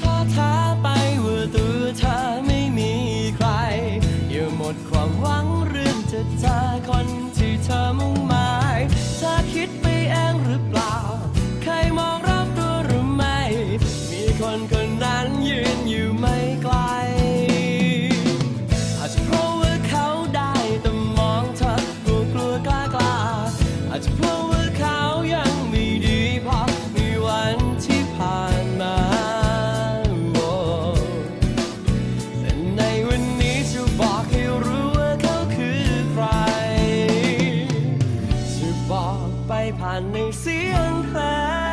ท้อแท้ไปว่าตัวเธอไม่มีใคร อย่าหมดความหวังเรื่องจะเจอคนที่เธอหมายถ้าคิดไป unfair.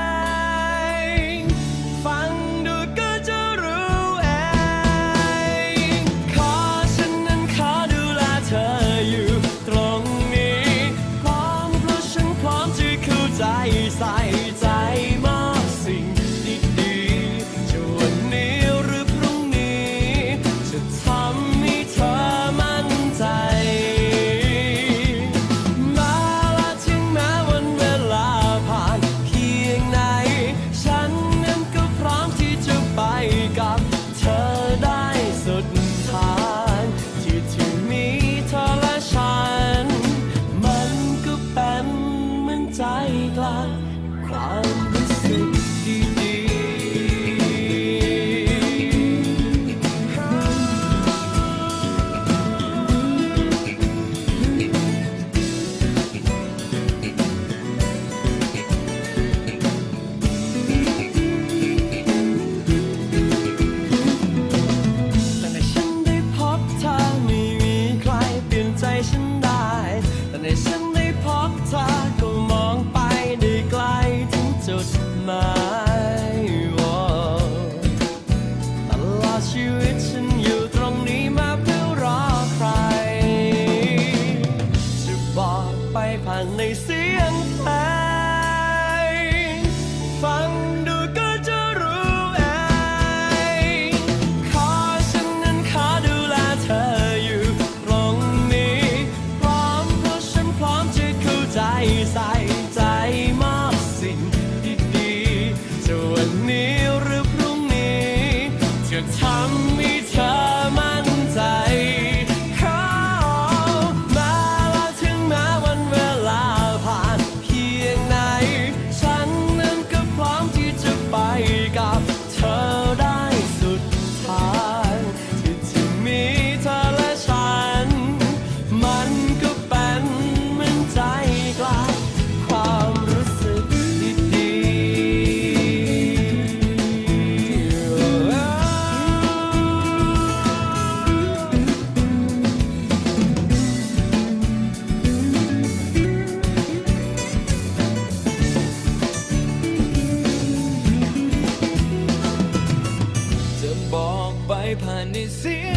pan is in.